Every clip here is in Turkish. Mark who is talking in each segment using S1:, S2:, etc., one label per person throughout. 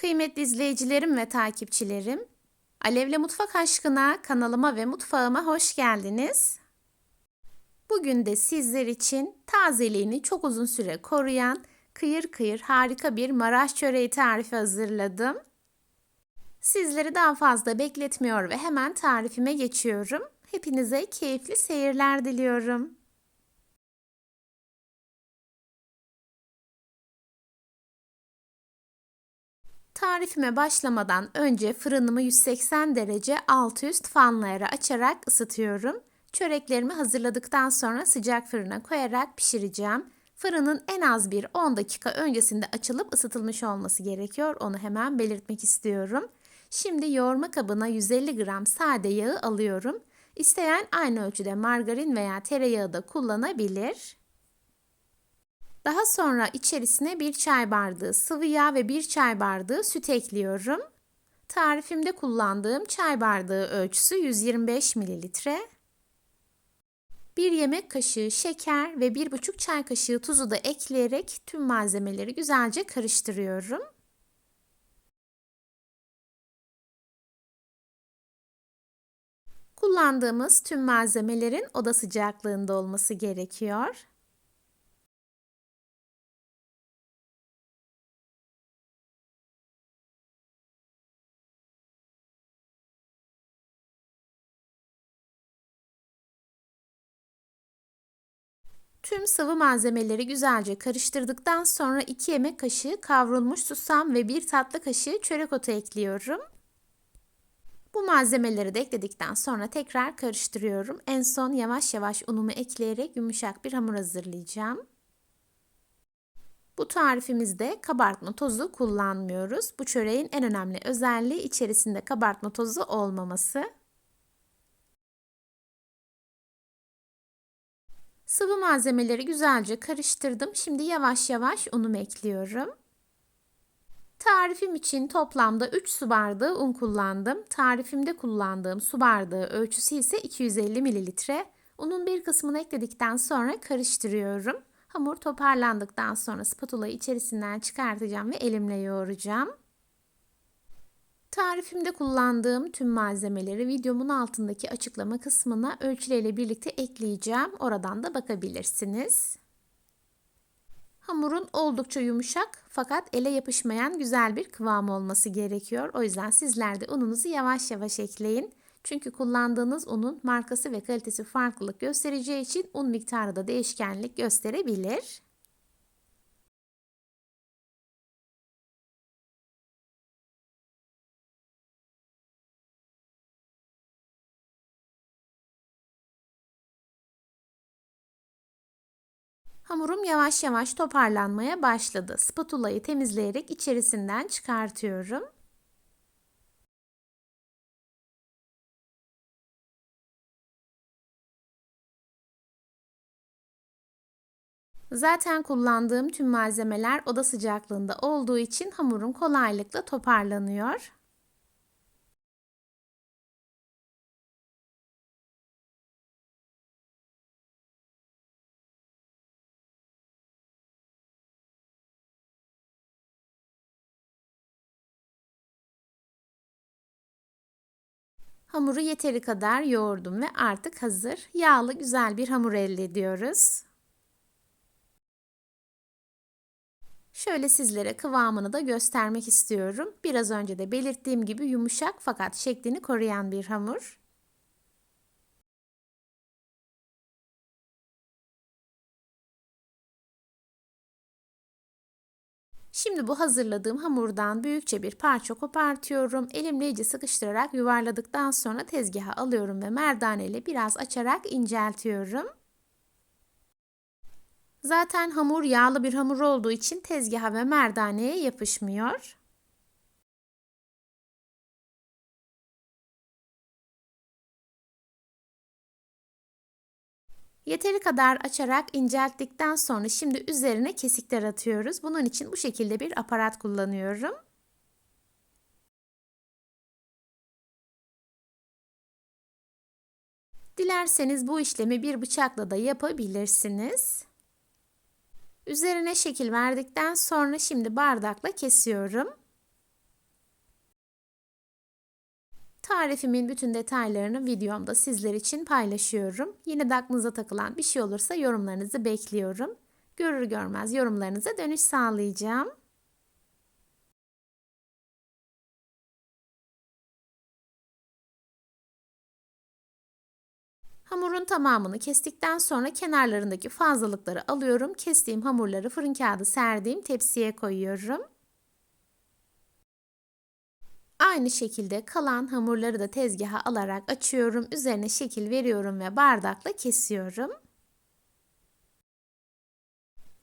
S1: Kıymetli izleyicilerim ve takipçilerim, Alevle Mutfak Aşkına kanalıma ve mutfağıma hoş geldiniz. Bugün de sizler için tazeliğini çok uzun süre koruyan kıyır kıyır harika bir Maraş çöreği tarifi hazırladım. Sizleri daha fazla bekletmiyor ve hemen tarifime geçiyorum. Hepinize keyifli seyirler diliyorum. Tarifime başlamadan önce fırınımı 180 derece alt üst fanlara açarak ısıtıyorum. Çöreklerimi hazırladıktan sonra sıcak fırına koyarak pişireceğim. Fırının en az bir 10 dakika öncesinde açılıp ısıtılmış olması gerekiyor. Onu hemen belirtmek istiyorum. Şimdi yoğurma kabına 150 gram sade yağı alıyorum. İsteyen aynı ölçüde margarin veya tereyağı da kullanabilir. Daha sonra içerisine bir çay bardağı sıvı yağ ve bir çay bardağı süt ekliyorum. Tarifimde kullandığım çay bardağı ölçüsü 125 mililitre. Bir yemek kaşığı şeker ve bir buçuk çay kaşığı tuzu da ekleyerek tüm malzemeleri güzelce karıştırıyorum. Kullandığımız tüm malzemelerin oda sıcaklığında olması gerekiyor. Tüm sıvı malzemeleri güzelce karıştırdıktan sonra 2 yemek kaşığı kavrulmuş susam ve 1 tatlı kaşığı çörek otu ekliyorum. Bu malzemeleri de ekledikten sonra tekrar karıştırıyorum. En son yavaş yavaş unumu ekleyerek yumuşak bir hamur hazırlayacağım. Bu tarifimizde kabartma tozu kullanmıyoruz. Bu çöreğin en önemli özelliği içerisinde kabartma tozu olmaması. Sıvı malzemeleri güzelce karıştırdım. Şimdi yavaş yavaş unumu ekliyorum. Tarifim için toplamda 3 su bardağı un kullandım. Tarifimde kullandığım su bardağı ölçüsü ise 250 mililitre. Unun bir kısmını ekledikten sonra karıştırıyorum. Hamur toparlandıktan sonra spatulayı içerisinden çıkartacağım ve elimle yoğuracağım. Tarifimde kullandığım tüm malzemeleri videomun altındaki açıklama kısmına ölçüleriyle birlikte ekleyeceğim. Oradan da bakabilirsiniz. Hamurun oldukça yumuşak fakat ele yapışmayan güzel bir kıvam olması gerekiyor. O yüzden sizler de ununuzu yavaş yavaş ekleyin. Çünkü kullandığınız unun markası ve kalitesi farklılık göstereceği için un miktarı da değişkenlik gösterebilir. Hamurum yavaş yavaş toparlanmaya başladı. Spatulayı temizleyerek içerisinden çıkartıyorum. Zaten kullandığım tüm malzemeler oda sıcaklığında olduğu için hamurum kolaylıkla toparlanıyor. Hamuru yeteri kadar yoğurdum ve artık hazır. Yağlı güzel bir hamur elde ediyoruz. Şöyle sizlere kıvamını da göstermek istiyorum. Biraz önce de belirttiğim gibi yumuşak fakat şeklini koruyan bir hamur. Şimdi bu hazırladığım hamurdan büyükçe bir parça kopartıyorum. Elimle iyice sıkıştırarak yuvarladıktan sonra tezgaha alıyorum ve merdane ile biraz açarak inceltiyorum. Zaten hamur yağlı bir hamur olduğu için tezgaha ve merdaneye yapışmıyor. Yeteri kadar açarak incelttikten sonra şimdi üzerine kesikler atıyoruz. Bunun için bu şekilde bir aparat kullanıyorum. Dilerseniz bu işlemi bir bıçakla da yapabilirsiniz. Üzerine şekil verdikten sonra şimdi bardakla kesiyorum. Tarifimin bütün detaylarını videomda sizler için paylaşıyorum. Yine de aklınıza takılan bir şey olursa yorumlarınızı bekliyorum. Görür görmez yorumlarınıza dönüş sağlayacağım. Hamurun tamamını kestikten sonra kenarlarındaki fazlalıkları alıyorum. Kestiğim hamurları fırın kağıdı serdiğim tepsiye koyuyorum. Aynı şekilde kalan hamurları da tezgaha alarak açıyorum. Üzerine şekil veriyorum ve bardakla kesiyorum.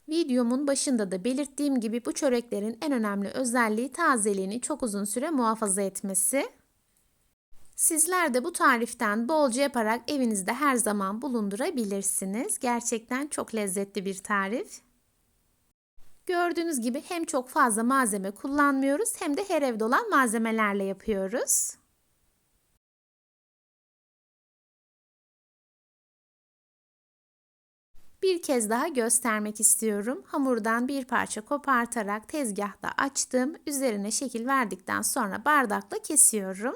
S1: Videomun başında da belirttiğim gibi bu çöreklerin en önemli özelliği tazeliğini çok uzun süre muhafaza etmesi. Sizler de bu tariften bolca yaparak evinizde her zaman bulundurabilirsiniz. Gerçekten çok lezzetli bir tarif. Gördüğünüz gibi hem çok fazla malzeme kullanmıyoruz hem de her evde olan malzemelerle yapıyoruz. Bir kez daha göstermek istiyorum. Hamurdan bir parça kopartarak tezgahta açtım. Üzerine şekil verdikten sonra bardakla kesiyorum.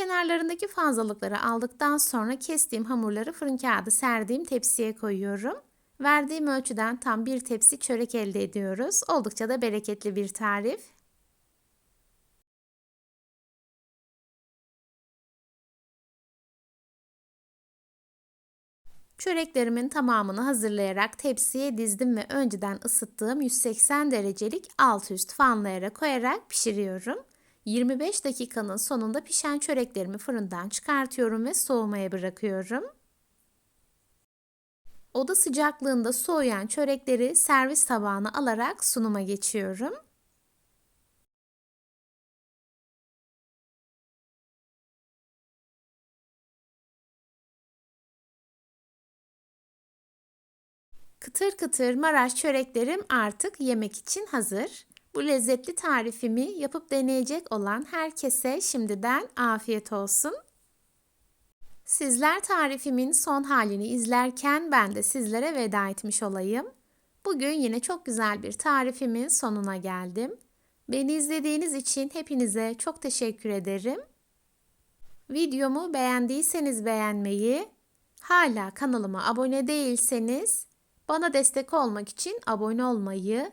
S1: Kenarlarındaki fazlalıkları aldıktan sonra kestiğim hamurları fırın kağıdı serdiğim tepsiye koyuyorum. Verdiğim ölçüden tam bir tepsi çörek elde ediyoruz. Oldukça da bereketli bir tarif. Çöreklerimin tamamını hazırlayarak tepsiye dizdim ve önceden ısıttığım 180 derecelik alt üst fanlayara koyarak pişiriyorum. 25 dakikanın sonunda pişen çöreklerimi fırından çıkartıyorum ve soğumaya bırakıyorum. Oda sıcaklığında soğuyan çörekleri servis tabağına alarak sunuma geçiyorum. Kıtır kıtır Maraş çöreklerim artık yemek için hazır. Bu lezzetli tarifimi yapıp deneyecek olan herkese şimdiden afiyet olsun. Sizler tarifimin son halini izlerken ben de sizlere veda etmiş olayım. Bugün yine çok güzel bir tarifimin sonuna geldim. Beni izlediğiniz için hepinize çok teşekkür ederim. Videomu beğendiyseniz beğenmeyi, hala kanalıma abone değilseniz bana destek olmak için abone olmayı